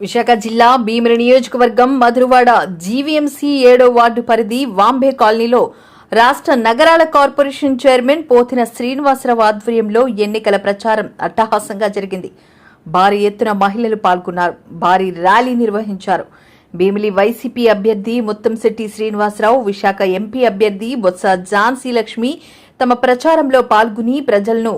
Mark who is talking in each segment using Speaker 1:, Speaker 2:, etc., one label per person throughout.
Speaker 1: విశాఖ జిల్లా భీమిలి నియోజకవర్గం మధురవాడ జీవీఎంసీ ఏడో వార్డు పరిధి వాంబే కాలనీలో రాష్ట్ర నగరాల కార్పొరేషన్ చైర్మన్ పోతిన శ్రీనివాసరావు ఆధ్వర్యంలో ఎన్నికల ప్రచారం అట్టహాసంగా జరిగింది. భారీ ఎత్తున మహిళలు పాల్గొన్నారు. భారీ ర్యాలీ నిర్వహించారు. భీమిలి వైసీపీ అభ్యర్థి ముత్తంశెట్టి శ్రీనివాసరావు విశాఖ ఎంపీ అభ్యర్థి బొత్స ఝాన్సీ లక్ష్మి తమ ప్రచారంలో పాల్గొని ప్రజలను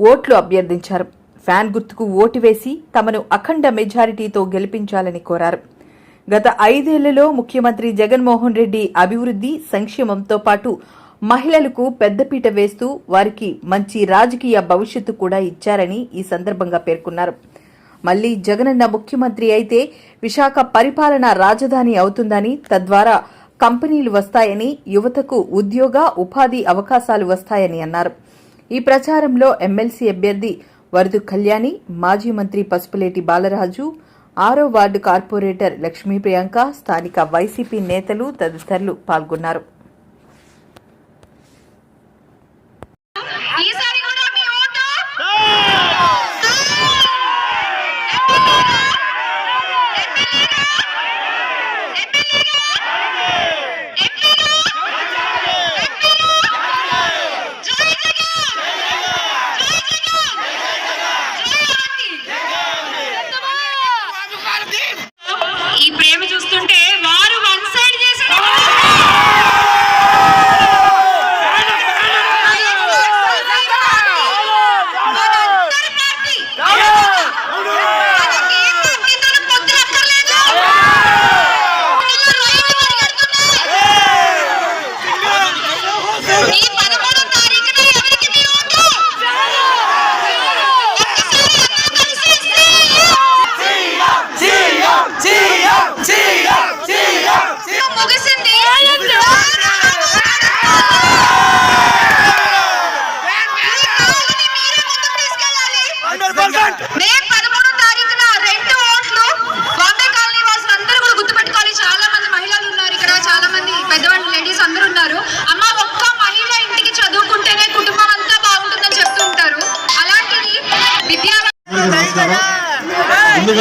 Speaker 1: ఓట్లు అభ్యర్థించారు. ఫ్యాన్ గుర్తుకు ఓటు వేసి తమను అఖండ మెజారిటీతో గెలిపించాలని కోరారు. గత ఐదేళ్ళలో ముఖ్యమంత్రి జగన్మోహన్ రెడ్డి అభివృద్ధి సంక్షేమంతో పాటు మహిళలకు పెద్దపీట వేస్తూ వారికి మంచి రాజకీయ భవిష్యత్తు కూడా ఇచ్చారని ఈ సందర్భంగా పేర్కొన్నారు. మళ్ళీ జగనన్న ముఖ్యమంత్రి అయితే విశాఖ పరిపాలన రాజధాని అవుతుందని తద్వారా కంపెనీలు వస్తాయని యువతకు ఉద్యోగ ఉపాధి అవకాశాలు వస్తాయని అన్నారు. ఈ ప్రచారంలో ఎమ్మెల్సీ అభ్యర్థి వరదు కళ్యాణి మాజీ మంత్రి పసుపులేటి బాలరాజు ఆరో వార్డు కార్పొరేటర్ లక్ష్మీ ప్రియాంక స్థానిక వైసీపీ నేతలు తదితరులు పాల్గొన్నారు.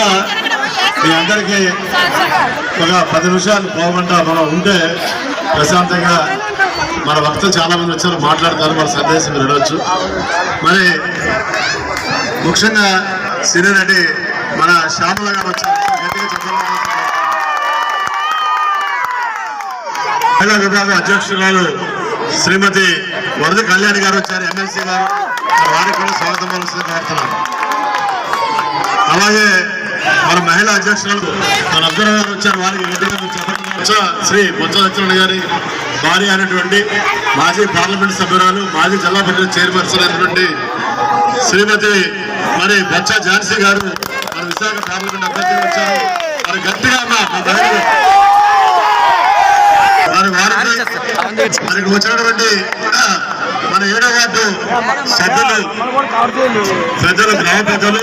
Speaker 2: ముందుగా మీ అందరికీ ఒక పది నిమిషాలు పోమంటా మనం ఉంటే ప్రశాంతంగా మన భక్తులు చాలా మంది వచ్చారు మాట్లాడతారు మన సందేశం వినవచ్చు మరి ముఖ్యంగా సినీ నటి మన శ్యామల గారు వచ్చారు. మహిళా విభాగం అధ్యక్షురాలు శ్రీమతి వరద కళ్యాణ్ గారు వచ్చారు ఎమ్మెల్సీ గారు. వారికి కూడా స్వాగతం పలుస్తుంది అలాగే మన మహిళా అధ్యక్షురాలు మన అబ్దుల్ గారు వచ్చారు. వారికి శ్రీ బొత్స సత్యనారాయణ గారి భార్య అయినటువంటి మాజీ పార్లమెంట్ సభ్యురాలు మాజీ జిల్లా పరిషత్ చైర్పర్సన్ అయినటువంటి శ్రీమతి మరి బొత్స ఝాన్సీ గారు మన విశాఖ పార్లమెంట్ అభ్యర్థిగా వచ్చారు. మరి గట్టిగా అమ్మా మా మహిళలు మరి వారికి మనకి వచ్చినటువంటి మన ఏడో వార్డు సభ్యులు ప్రజలు గ్రామ ప్రజలు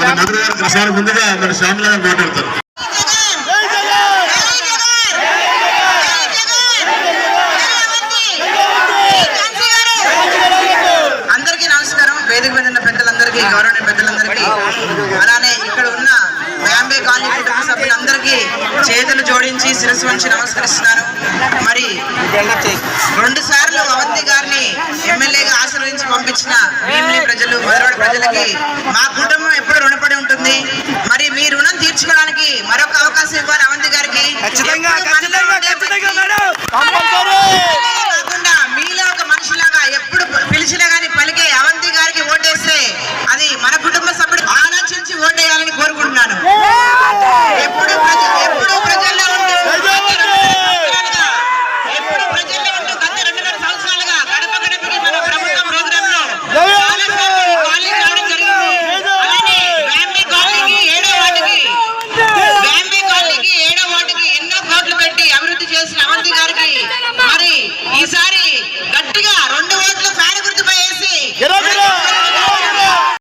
Speaker 2: మన మధుర గారు కృష్ణ ముందుగా మన శ్యామల గారు మాట్లాడతారు.
Speaker 3: చేతులు జోడించి శిరస్సు వంచి నమస్కరిస్తున్నాను మరి రెండు సార్లు అవంతి గారిని ఎమ్మెల్యేగా ఆశీర్వదించి పంపించిన భీమిలి ప్రజలు మధురవాడ ప్రజలకి మా కుటుంబం ఎప్పుడు రుణపడి ఉంటుంది. మరి మీ రుణం తీర్చుకోవడానికి మరొక అవకాశం ఇవ్వాలి అవంతి గారికి.